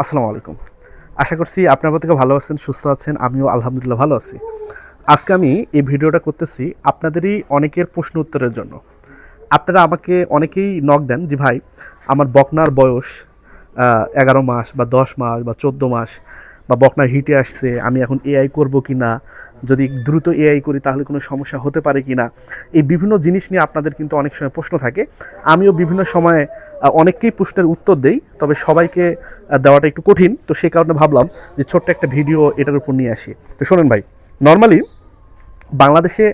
আসসালামু আলাইকুম। আশা করছি আপনার প্রত্যেকে ভালো আছেন, সুস্থ আছেন, আমিও আলহামদুলিল্লাহ ভালো আছি। আজকে আমি এই ভিডিওটা করতেছি আপনাদেরই অনেকের প্রশ্ন উত্তরের জন্য। আপনারা আমাকে অনেকেই নক দেন যে, ভাই, আমার বকনার বয়স এগারো মাস বা দশ মাস বা চোদ্দ মাস বা বকনার হিটে আসছে, আমি এখন এআই করব কি না যদি দ্রুত এআই করি তাহলে কোনো সমস্যা হতে পারে কি না এই বিভিন্ন জিনিস নিয়ে আপনাদের কিন্তু অনেক সময় প্রশ্ন থাকে। আমিও বিভিন্ন সময়ে অনেককেই প্রশ্নের উত্তর দেই, তবে সবাইকে দেওয়াটা একটু কঠিন, তো সে কারণে ভাবলাম যে ছোট্ট একটা ভিডিও এটার উপর নিয়ে আসি। তো শোনেন ভাই নর্মালি বাংলাদেশে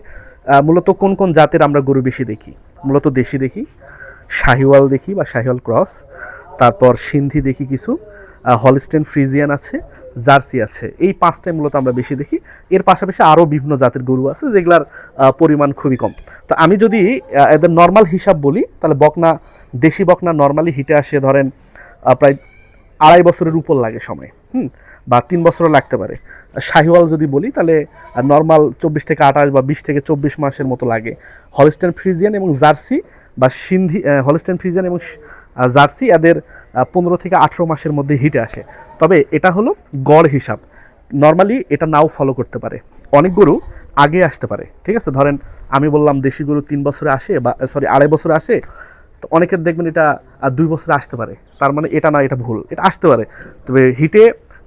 মূলত কোন কোন জাতের আমরা গরু বেশি দেখি? মূলত দেশি দেখি, শাহিওয়াল দেখি বা শাহিওয়াল ক্রস, তারপর সিন্ধি দেখি কিছু হলিস্টেন ফ্রিজিয়ান আছে, জার্সি আছে। এই পাঁচটাই মূলত আমরা বেশি দেখি। এর পাশাপাশি আরও বিভিন্ন জাতের গরু আছে, যেগুলার পরিমাণ খুবই কম। তো আমি যদি এদের নর্মাল হিসাব বলি, তাহলে বকনা, দেশি বকনা নর্মালি হিটে আসে ধরেন প্রায় আড়াই বছরের উপর লাগে সময়, হুম, বা তিন বছরও লাগতে পারে। শাহিওয়াল যদি বলি, তাহলে নর্মাল চব্বিশ থেকে আঠাশ বা বিশ থেকে চব্বিশ মাসের মতো লাগে। হলিস্টেন ফ্রিজিয়ান এবং জার্সি বা সিন্ধি হলিস্টেন ফ্রিজিয়ান এবং জার্সি এদের পনেরো থেকে আঠেরো মাসের মধ্যে হিটে আসে। তবে এটা হলো গড় হিসাব। নর্মালি এটা নাও ফলো করতে পারে। অনেক গরু আগে আসতে পারে, ঠিক আছে? ধরেন আমি বললাম দেশি গরু তিন বছরে আসে বা সরি আড়াই বছরে আসে, তো অনেকের দেখবেন এটা দুই বছরে আসতে পারে। তার মানে এটা না, এটা ভুল, এটা আসতে পারে। তবে হিটে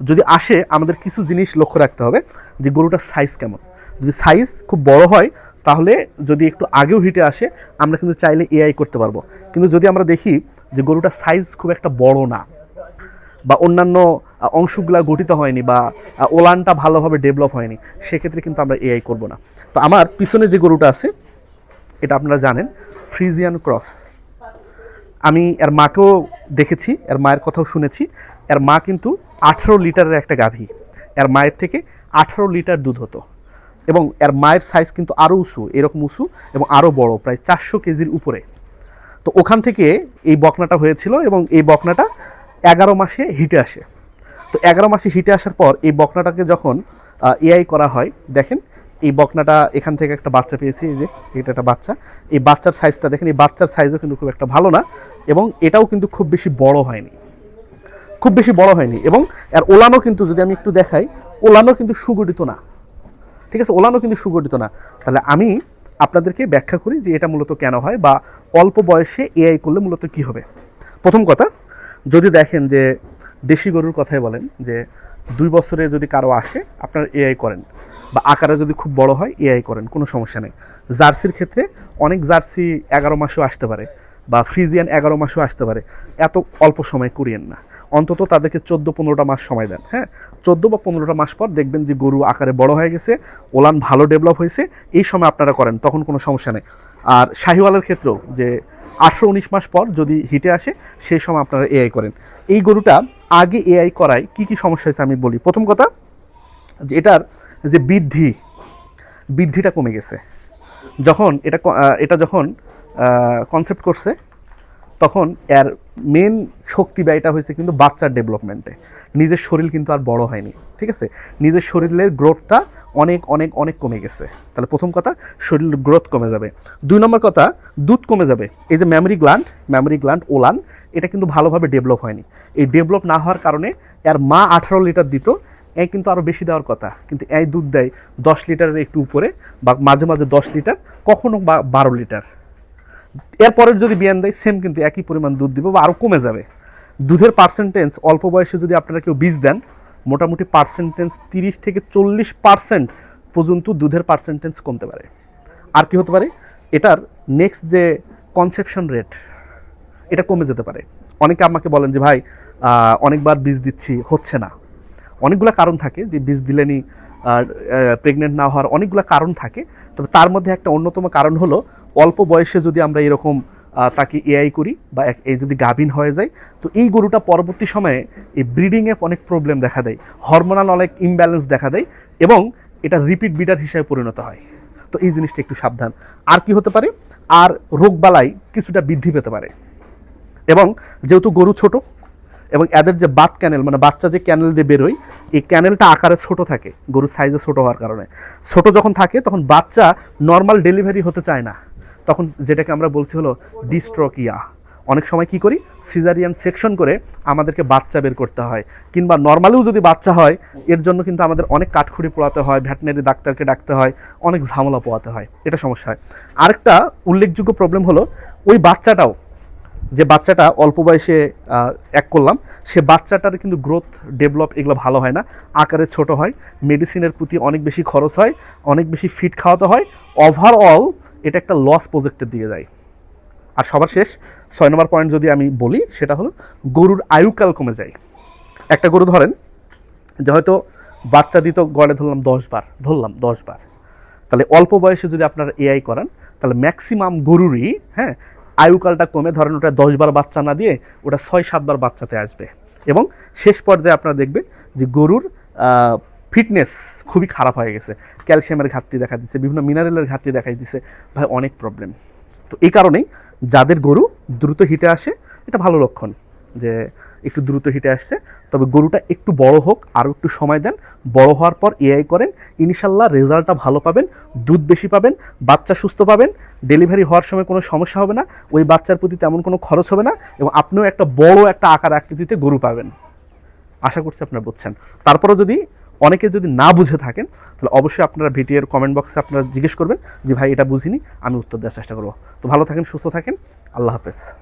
যদি আসে, আমাদের কিছু জিনিস লক্ষ্য রাখতে হবে যে গরুটার সাইজ কেমন। যদি সাইজ খুব বড় হয়, তাহলে যদি একটু আগেও হিটে আসে, আমরা কিন্তু চাইলে এআই করতে পারব। কিন্তু যদি আমরা দেখি যে গরুটার সাইজ খুব একটা বড় না বা অন্যান্য অংশগুলা গঠিত হয়নি বা ওলানটা ভালোভাবে ডেভেলপ হয়নি, সেক্ষেত্রে কিন্তু আমরা এআই করব না। তো আমার পিছনে যে গরুটা আছে, এটা আপনারা জানেন ফ্রিজিয়ান ক্রস আমি এর মাকেও দেখেছি, এর মায়ের কথাও শুনেছি। এর মা কিন্তু আঠারো লিটারের একটা গাভী। এর মায়ের থেকে আঠারো লিটার দুধ হতো। এবং এর মায়ের সাইজ কিন্তু আরও উঁচু, এরকম উঁচু এবং আরও বড়, প্রায় চারশো কেজির উপরে। তো ওখান থেকে এই বকনাটা হয়েছিল এবং এই বকনাটা এগারো মাসে হিটে আসে। তো এগারো মাসে হিটে আসার পর এই বকনাটাকে যখন এআই করা হয়, দেখেন, এই বকনাটা এখান থেকে একটা বাচ্চা পেয়েছি, এই যে, এটা একটা বাচ্চা। এই বাচ্চার সাইজটা দেখেন, এই বাচ্চার সাইজও কিন্তু খুব একটা ভালো না এবং এটাও কিন্তু খুব বেশি বড় হয়নি। খুব বেশি বড় হয়নি এবং এর ওলানো কিন্তু যদি আমি একটু দেখাই ওলানো কিন্তু সুগঠিত না। ঠিক আছে? ওলানো কিন্তু সুগঠিত না। তাহলে আমি আপনাদেরকে ব্যাখ্যা করি যে এটা মূলত কেন হয় বা অল্প বয়সে এআই করলে মূলত কি হবে। প্রথম কথা, যদি দেখেন যে দেশি গরুর কথাই বলেন যে দুই বছরে যদি কারও আসে, আপনার এআই করেন বা আকারে যদি খুব বড় হয়, এআই করেন, কোনো সমস্যা নেই। জার্সির ক্ষেত্রে অনেক জার্সি এগারো মাসেও আসতে পারে বা ফ্রিজিয়ান এগারো মাসেও আসতে পারে। এত অল্প সময় করিয়েন না। অন্তত তাদেরকে চোদ্দ পনেরোটা মাস সময় দেন হ্যাঁ? চোদ্দ বা পনেরোটা মাস পর দেখবেন যে গরু আকারে বড় হয়ে গেছে, ওলান ভালো ডেভেলপ হয়েছে, এই সময় আপনারা করেন, তখন কোনো সমস্যা নেই। আর শাহিওয়ালের ক্ষেত্রেও যে আঠেরো উনিশ মাস পর যদি হিটে আসে, সেই সময় আপনারা এআই করেন। এই গরুটা আগে এআই করায় কি কি সমস্যা হয়েছে আমি বলি। প্রথম কথা, যে এটার যে বৃদ্ধি, বৃদ্ধিটা কমে গেছে। যখন এটা এটা যখন কনসেপ্ট করছে, তখন এর মেন শক্তি ব্যয়টা হয়েছে কিন্তু বাচ্চার ডেভেলপমেন্টে নিজের শরীর কিন্তু আর বড় হয়নি, ঠিক আছে? নিজের শরীরের গ্রোথটা অনেক অনেক অনেক কমে গেছে। তাহলে প্রথম কথা শরীরের গ্রোথ কমে যাবে। দুই নম্বর কথা, দুধ কমে যাবে। এই যে মেমরি গ্ল্যান্ড মেমরি গ্ল্যান্ড ওলান, এটা কিন্তু ভালোভাবে ডেভেলপ হয়নি। এই ডেভেলপ না হওয়ার কারণে এর মা আঠারো লিটার দিত, এই কিন্তু আরও বেশি দেওয়ার কথা। কিন্তু এই দুধ দেয় দশ লিটারের একটু উপরে, বা মাঝে মাঝে দশ লিটার কখনো বা বারো লিটার এরপরের যদি বিয়ান দেয় সেম কিন্তু একই পরিমাণ দুধ দিব বা আরও কমে যাবে। দুধের পার্সেন্টেজ অল্প বয়সে যদি আপনারা কেউ বীজ দেন, মোটামুটি পার্সেন্টেজ তিরিশ থেকে চল্লিশ পার্সেন্ট পর্যন্ত দুধের পার্সেন্টেজ কমতে পারে। আর কি হতে পারে? এটার নেক্সট যে কনসেপশন রেট এটা কমে যেতে পারে। অনেকে আমাকে বলেন যে, ভাই অনেকবার বীজ দিচ্ছি, হচ্ছে না। অনেকগুলো কারণ থাকে যে, বীজ দিলেনি প্রেগনেন্ট না হওয়ার অনেকগুলো কারণ থাকে। তবে তার মধ্যে একটা অন্যতম কারণ হলো অল্প বয়সে যদি আমরা এরকম তাকে এআই করি বা এই যদি গাভিন হয়ে যায়, তো এই গরুটা পরবর্তী সময়ে এই ব্রিডিংয়ে অনেক প্রবলেম দেখা দেয় হরমোনাল অনেক ইমব্যালেন্স দেখা দেয় এবং এটা রিপিট বিডার হিসেবে পরিণত হয়। তো এই জিনিসটা একটু সাবধান। আর কি হতে পারে? আর রোগবালাই কিছুটা বৃদ্ধি পেতে পারে। এবং যেহেতু গরু ছোট এবং এদের যে বাত ক্যানেল মানে বাচ্চা যে ক্যানেল দিয়ে বেরোয়, এই ক্যানেলটা আকারে ছোট থাকে, গরুর সাইজে ছোট হওয়ার কারণে। ছোট যখন থাকে, তখন বাচ্চা নর্মাল ডেলিভারি হতে চায় না। তখন যেটাকে আমরা বলছি হলো ডিস্ট্রকিয়া। অনেক সময় কি করি? সিজারিয়ান সেকশন করে আমাদেরকে বাচ্চা বের করতে হয়। কিংবা নর্মালিও যদি বাচ্চা হয়, এর জন্য কিন্তু আমাদের অনেক কাঠখুড়ি পোড়াতে হয়, ভ্যাটেনারি ডাক্তারকে ডাকতে হয়, অনেক ঝামেলা পোয়াতে হয়। এটা সমস্যা হয়। আরেকটা উল্লেখযোগ্য প্রবলেম হলো, ওই বাচ্চাটাও যে বাচ্চাটা অল্প বয়সে এক করলাম, সে বাচ্চাটার কিন্তু গ্রোথ ডেভেলপ এগুলো ভালো হয় না। আকারে ছোট হয় মেডিসিনের প্রতি অনেক বেশি খরচ হয়, অনেক বেশি ফিট খাওয়াতে হয়। ওভারঅল এটা একটা লস প্রজেক্টের দিকে যায়। আর সবার শেষ, ছয় নম্বর পয়েন্ট যদি আমি বলি, সেটা হলো গরুর আয়ুকাল কমে যায়। একটা গরু ধরেন, যে হয়তো বাচ্চা দিত গড়ে ধরলাম দশ বার, ধরলাম দশ বার। তাহলে অল্প বয়সে যদি আপনারা এআই করান, তাহলে ম্যাক্সিমাম গরুরই হ্যাঁ আয়ুকালটা কমে ধরেন ওটা দশবার বাচ্চা না দিয়ে ওটা ছয়, সাতবার বাচ্চাতে আসবে। এবং শেষ পর্যায়ে আপনারা দেখবেন যে গরুর ফিটনেস খুবই খারাপ হয়ে গেছে। ক্যালসিয়ামের ঘাটতি দেখা দিচ্ছে, বিভিন্ন মিনারেলের ঘাটতি দেখা দিচ্ছে। ভাই, অনেক প্রবলেম তো এই কারণেই যাদের গরু দ্রুত হিটে আসে, এটা ভালো লক্ষণ যে একটু দ্রুত হিটে আসছে। তবে গরুটা একটু বড় হোক, আরও একটু সময় দেন। বড় হওয়ার পর এআই করেন। ইনশাল্লাহ রেজাল্টটা ভালো পাবেন, দুধ বেশি পাবেন, বাচ্চা সুস্থ পাবেন। ডেলিভারি হওয়ার সময় কোনো সমস্যা হবে না। ওই বাচ্চার প্রতি তেমন কোনো খরচ হবে না এবং আপনিও একটা বড় একটা আকার আকৃতিতে গরু পাবেন। আশা করছি আপনারা বুঝছেন। তারপরে যদি অনেকে যদি না বুঝে থাকেন, তাহলে অবশ্যই আপনারা ভিডিওর কমেন্ট বক্সে আপনারা জিজ্ঞেস করবেন যে, ভাই, এটা বুঝিনি, আমি উত্তর দেওয়ার চেষ্টা করব। তো ভালো থাকেন, সুস্থ থাকেন। আল্লাহ হাফেজ।